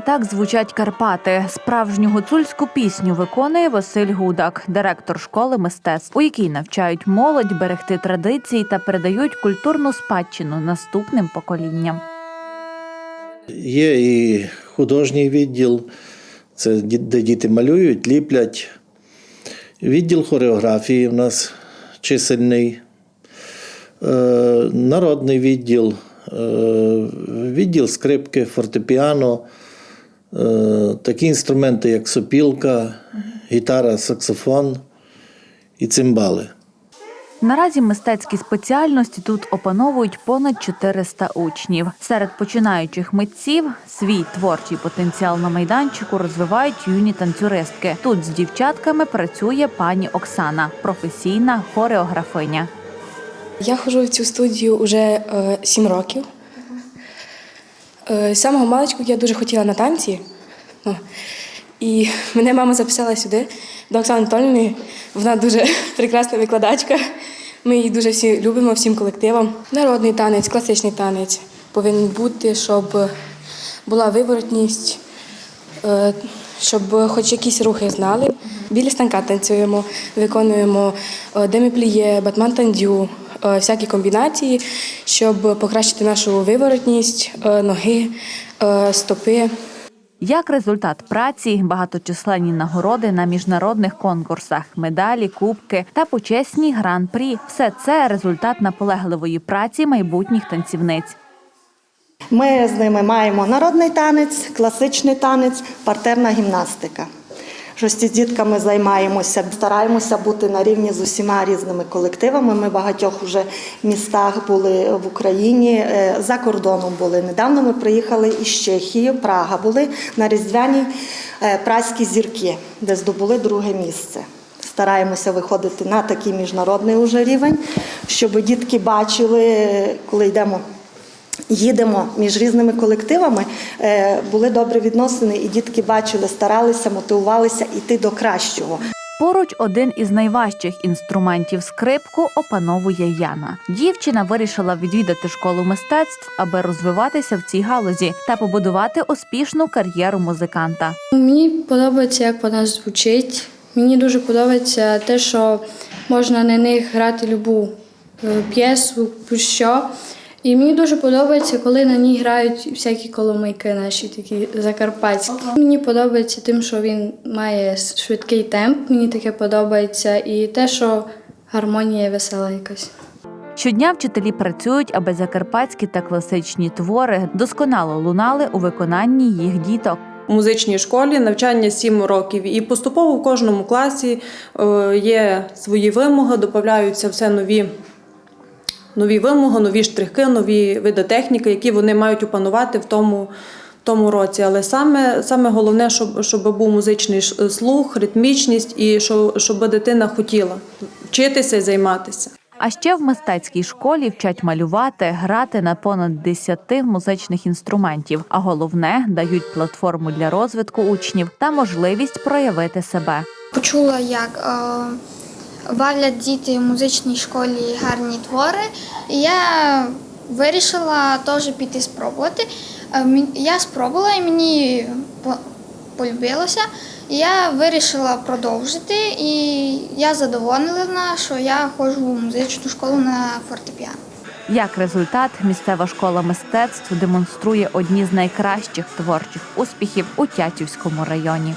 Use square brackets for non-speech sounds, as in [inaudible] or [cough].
так звучать Карпати. Справжню гуцульську пісню виконує Василь Гудак, директор школи мистецтв, у якій навчають молодь берегти традиції та передають культурну спадщину наступним поколінням. Є і художній відділ, це де діти малюють, ліплять. Відділ хореографії в нас чисельний, Е, народний відділ, е, відділ скрипки, фортепіано, такі інструменти, як сопілка, гітара, саксофон і цимбали. Наразі мистецькі спеціальності тут опановують понад 400 учнів. Серед починаючих митців свій творчий потенціал на майданчику розвивають юні танцюристки. Тут з дівчатками працює пані Оксана, професійна хореографиня. Я ходжу в цю студію вже е, сім років. Е, з самого маличку я дуже хотіла на танці. І мене мама записала сюди до Оксани Анатольовни. Вона дуже [laughs] прекрасна викладачка. Ми її дуже всі любимо, всім колективом. Народний танець, класичний танець повинен бути, щоб була виворотність, е, щоб хоч якісь рухи знали. Біля станка танцюємо, виконуємо е, деміпліє, батман тандю, всякі комбінації, щоб покращити нашу виворотність, е, ноги, е, стопи. Як результат праці, багаточисленні нагороди на міжнародних конкурсах, медалі, кубки та почесні гран-прі – все це результат наполегливої праці майбутніх танцівниць. Ми з ними маємо народний танець, класичний танець, партерна гімнастика. Щось з дітками займаємося, стараємося бути на рівні з усіма різними колективами. Ми багатьох вже містах були в Україні, е, за кордоном були. Недавно ми приїхали із Чехії, Прага були на різдвяній е, праські зірки, де здобули друге місце. Стараємося виходити на такий міжнародний уже рівень, щоб дітки бачили, коли йдемо їдемо між різними колективами, е, були добрі відносини, і дітки бачили, старалися, мотивувалися йти до кращого. Поруч один із найважчих інструментів скрипку опановує Яна. Дівчина вирішила відвідати школу мистецтв, аби розвиватися в цій галузі та побудувати успішну кар'єру музиканта. Мені подобається, як вона звучить. Мені дуже подобається те, що можна на них грати любу е, п'єсу, що. І мені дуже подобається, коли на ній грають всякі коломийки наші, такі закарпатські. Мені подобається тим, що він має швидкий темп, мені таке подобається, і те, що гармонія весела якась. Щодня вчителі працюють, аби закарпатські та класичні твори досконало лунали у виконанні їх діток. У музичній школі навчання 7 років, і поступово в кожному класі е, є свої вимоги, додаються все нові, нові вимоги, нові штрихи, нові види техніки, які вони мають опанувати в тому, тому році. Але саме, саме головне, щоб, щоб був музичний слух, ритмічність і щоб, щоб дитина хотіла вчитися і займатися. А ще в мистецькій школі вчать малювати, грати на понад 10 музичних інструментів. А головне дають платформу для розвитку учнів та можливість проявити себе. Почула, як е, бавлять діти в музичній школі гарні твори. І я вирішила теж піти спробувати. Е, Я спробувала і мені по- полюбилося. Я вирішила продовжити, і я задоволена, що я ходжу в музичну школу на фортепіано. Як результат, місцева школа мистецтв демонструє одні з найкращих творчих успіхів у Тячівському районі.